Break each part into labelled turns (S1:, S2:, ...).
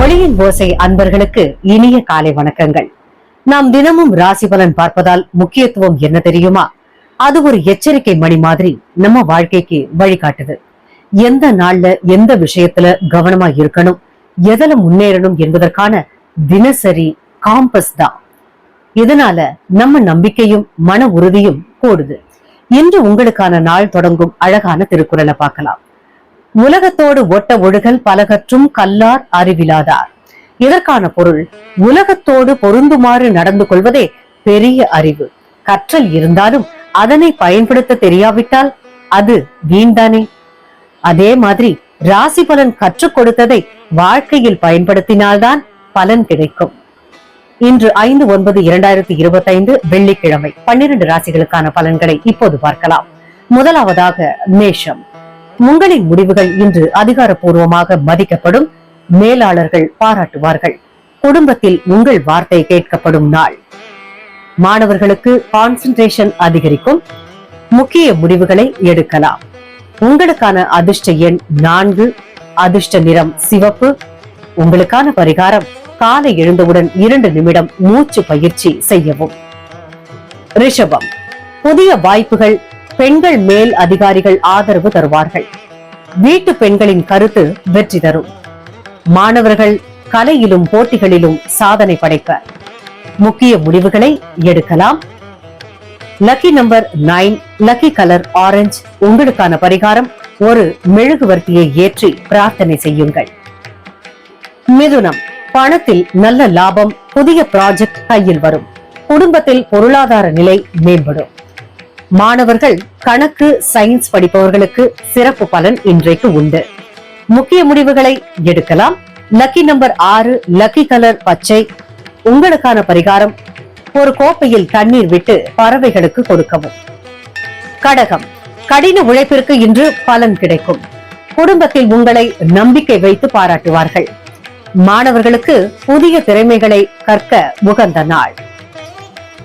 S1: மொழியின் ஓசை அன்பர்களுக்கு இனிய காலை வணக்கங்கள். நாம் தினமும் ராசி பலன் பார்ப்பதால் முக்கியத்துவம் என்ன தெரியுமா? அது ஒரு எச்சரிக்கை மணி மாதிரி நம்ம வாழ்க்கைக்கு வழிகாட்டுது. எந்த நாள்ல எந்த விஷயத்துல கவனமா இருக்கணும்? எதுல முன்னேறணும் என்பதற்கான தினசரி காம்பஸ் தான். இதனால நம்ம நம்பிக்கையும் மன உறுதியும் கூடுது. இன்று உங்களுக்கான நாள் தொடங்கும் அழகான திருக்குறளை பார்க்கலாம். உலகத்தோடு ஒட்ட ஒழுகல் பலகற்றும் கல்லார் அறிவிலாதார். இதற்கான பொருள் உலகத்தோடு பொருந்துமாறு நடந்து கொள்வதே பெரிய அறிவு. கற்றல் இருந்தாலும் அதனை பயன்படுத்த தெரியாவிட்டால் அது வீண்தானே? அதே மாதிரி ராசி பலன் கற்றுக் கொடுத்ததை வாழ்க்கையில் பயன்படுத்தினால்தான் பலன் கிடைக்கும். இன்று ஐந்து ஒன்பது இரண்டாயிரத்தி இருபத்தி ஐந்து வெள்ளிக்கிழமை பன்னிரண்டு ராசிகளுக்கான பலன்களை இப்போது பார்க்கலாம். முதலாவதாக மேஷம். உங்களின் முடிவுகள் இன்று அதிகாரப்பூர்வமாக மதிக்கப்படும் மேலாளர்கள் பாராட்டுவார்கள். குடும்பத்தில் உங்கள் வார்த்தை கேட்கப்படும் நாள். மாணவர்களுக்கு கான்சென்ட்ரேஷன் அதிகரிக்கும். முக்கிய முடிவுகளை எடுக்கலாம். உங்களுக்கான அதிர்ஷ்ட எண் நான்கு அதிர்ஷ்ட நிறம் சிவப்பு. உங்களுக்கான பரிகாரம் காலை எழுந்தவுடன் இரண்டு நிமிடம் மூச்சு பயிற்சி செய்யவும். ரிஷபம். புதிய வாய்ப்புகள் பெண்கள் மேல் அதிகாரிகள் ஆதரவு தருவார்கள். வீட்டு பெண்களின் கருத்து வெற்றி தரும். மாணவர்கள் கலையிலும் போட்டிகளிலும் சாதனை படைப்பர் முக்கிய முடிவுகளை எடுக்கலாம். Lucky number nine lucky colour orange உங்களுக்கான பரிகாரம் ஒரு மெழுகுவர்த்தியை ஏற்றி பிரார்த்தனை செய்யுங்கள். மிதுனம் பணத்தில் நல்ல லாபம் புதிய ப்ராஜெக்ட் கையில் வரும். குடும்பத்தில் பொருளாதார நிலை மேம்படும். மாணவர்கள் கணக்கு சயின்ஸ் படிப்பவர்களுக்கு சிறப்பு பலன் இன்றைக்கு உண்டு. முக்கிய முடிவுகளை எடுக்கலாம். லக்கி நம்பர் ஆறு லக்கி கலர் பச்சை. உங்களுக்கான பரிகாரம் ஒரு கோப்பையில் தண்ணீர் விட்டு பறவைகளுக்கு கொடுக்கவும். கடகம். கடின உழைப்பிற்கு இன்று பலன் கிடைக்கும். குடும்பத்தில் உங்களை நம்பிக்கை வைத்து பாராட்டுவார்கள். மாணவர்களுக்கு புதிய திறமைகளை கற்க உகந்த நாள்.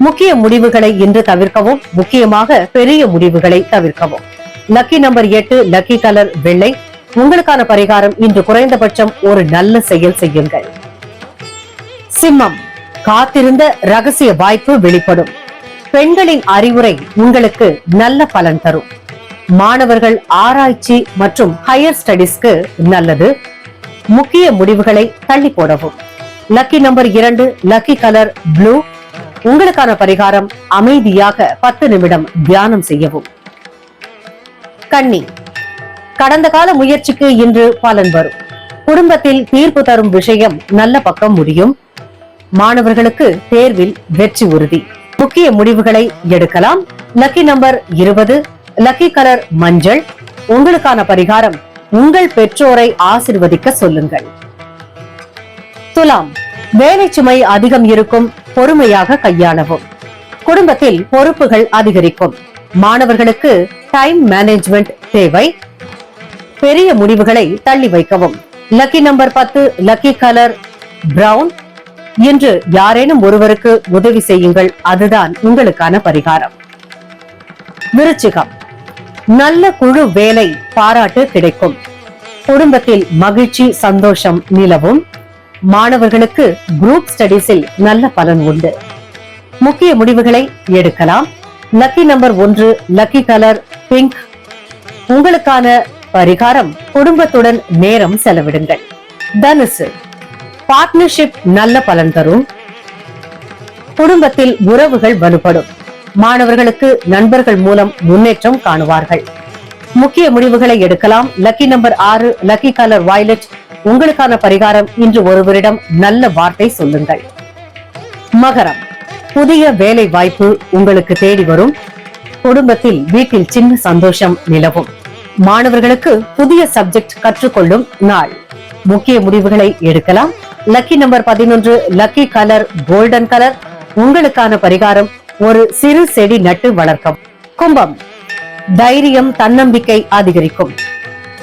S1: முக்கிய முடிவுகளை இன்று தவிர்க்கவும் முக்கியமாக பெரிய முடிவுகளை தவிர்க்கவும். லக்கி நம்பர் எட்டு லக்கி கலர் வெள்ளை. உங்களுக்கான பரிகாரம் இன்று குறைந்தபட்சம் ஒரு நல்ல செயல் செய்யுங்கள். சிம்மம் காத்திருந்த ரகசிய வாய்ப்பு வெளிப்படும். பெண்களின் அறிவுரை உங்களுக்கு நல்ல பலன் தரும். மாணவர்கள் ஆராய்ச்சி மற்றும் ஹையர் ஸ்டடிஸ்க்கு நல்லது. முக்கிய முடிவுகளை தள்ளி போடவும். லக்கி நம்பர் இரண்டு லக்கி கலர் ப்ளூ உங்களுக்கான பரிகாரம் அமைதியாக பத்து நிமிடம் தியானம் செய்யவும். கண்ணி கடந்த கால முயற்சிக்கு இன்று பலன் வரும். குடும்பத்தில் தீர்ப்பு தரும் விஷயம் நல்ல பக்கம் முடியும். மாணவர்களுக்கு தேர்வில் வெற்றி உறுதி. முக்கிய முடிவுகளை எடுக்கலாம். லக்கி நம்பர் இருபது லக்கி கலர் மஞ்சள். உங்களுக்கான பரிகாரம் உங்கள் பெற்றோரை ஆசிர்வதிக்க சொல்லுங்கள். துலாம் வேலை சுமை அதிகம் இருக்கும் பொறுமையாக கையாளவும். குடும்பத்தில் பொறுப்புகள் அதிகரிக்கும். மாணவர்களுக்கு டைம் மேனேஜ்மெண்ட் தேவை. பெரிய முடிவுகளை தள்ளி வைக்கவும். லக்கி நம்பர் பத்து லக்கி கலர் பிரவுன் இன்று யாரேனும் ஒருவருக்கு உதவி செய்யுங்கள். அதுதான் உங்களுக்கான பரிகாரம். விருச்சிகம். நல்ல குழு வேலை பாராட்டு கிடைக்கும். குடும்பத்தில் மகிழ்ச்சி சந்தோஷம் நிலவும். மாணவர்களுக்கு குரூப் ஸ்டடிஸில் நல்ல பலன் உண்டு. முக்கிய முடிவுகளை எடுக்கலாம். லக்கி நம்பர் ஒன்று லக்கி கலர் பிங்க் உங்களுக்கான பரிகாரம் குடும்பத்துடன் நேரம் செலவிடுங்கள். தனுசு பார்ட்னர்ஷிப் நல்ல பலன் தரும். குடும்பத்தில் உறவுகள் வலுப்படும். மாணவர்களுக்கு நண்பர்கள் மூலம் முன்னேற்றம் காணுவார்கள். முக்கிய முடிவுகளை எடுக்கலாம். லக்கி நம்பர் ஆறு லக்கி கலர் வயலட் உங்களுக்கான பரிகாரம் இன்று ஒருவரிடம் நல்ல வார்த்தை சொல்லுங்கள். மகரம். புதிய வேலை வாய்ப்பு உங்களுக்கு தேடி வரும். குடும்பத்தில் வீட்டில் சின்ன சந்தோஷம் நிலவும். மாணவர்களுக்கு புதிய சப்ஜெக்ட் கற்றுக்கொள்ளும் நாள். முக்கிய முடிவுகளை எடுக்கலாம். லக்கி நம்பர் பதினொன்று லக்கி கலர் கோல்டன் கலர் உங்களுக்கான பரிகாரம் ஒரு சிறு செடி நட்டு வளர்க்கும் கும்பம். தைரியம் தன்னம்பிக்கை அதிகரிக்கும்.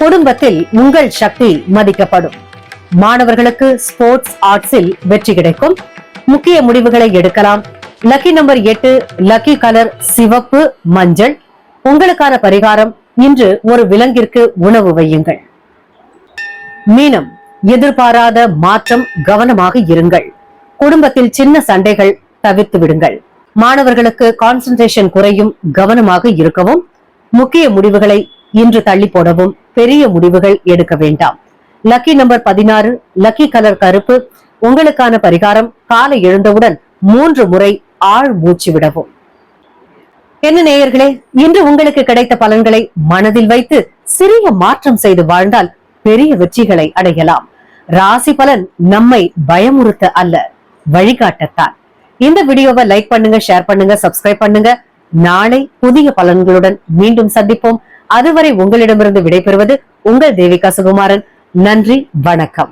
S1: குடும்பத்தில் உங்கள் சக்தி மதிக்கப்படும். மாணவர்களுக்கு ஸ்போர்ட்ஸ் ஆர்ட்ஸில் வெற்றி கிடைக்கும். முக்கிய முடிவுகளை எடுக்கலாம். லக்கி நம்பர் எட்டு லக்கி கலர் சிவப்பு மஞ்சள். உங்களுக்கான பரிகாரம் இன்று ஒரு விலங்கிற்கு உணவு வையுங்கள். மீனம் எதிர்பாராத மாற்றம் கவனமாக இருங்கள். குடும்பத்தில் சின்ன சண்டைகள் தவிர்த்து விடுங்கள். மாணவர்களுக்கு கான்சென்ட்ரேஷன் குறையும் கவனமாக இருக்கவும். முக்கிய முடிவுகளை இன்று தள்ளி போடவும் பெரிய முடிவுகள் எடுக்க வேண்டாம். லக்கி நம்பர் பதினாறு லக்கி கலர் கருப்பு. உங்களுக்கான பரிகாரம் காலை எழுந்தவுடன் மூன்று முறை ஆழ் மூச்சு விடவும். என்ன நேயர்களே இன்று உங்களுக்கு கிடைத்த பலன்களை மனதில் வைத்து சிறிய மாற்றம் செய்து வாழ்ந்தால் பெரிய வெற்றிகளை அடையலாம். ராசி பலன் நம்மை பயமுறுத்த அல்ல வழிகாட்டத்தான். இந்த வீடியோவை லைக் பண்ணுங்க ஷேர் பண்ணுங்க சப்ஸ்கிரைப் பண்ணுங்க. நாளை புதிய பலன்களுடன் மீண்டும் சந்திப்போம். அதுவரை உங்களிடமிருந்து விடைபெறுவது உங்கள் தேவிகா சுகுமாரன். நன்றி வணக்கம்.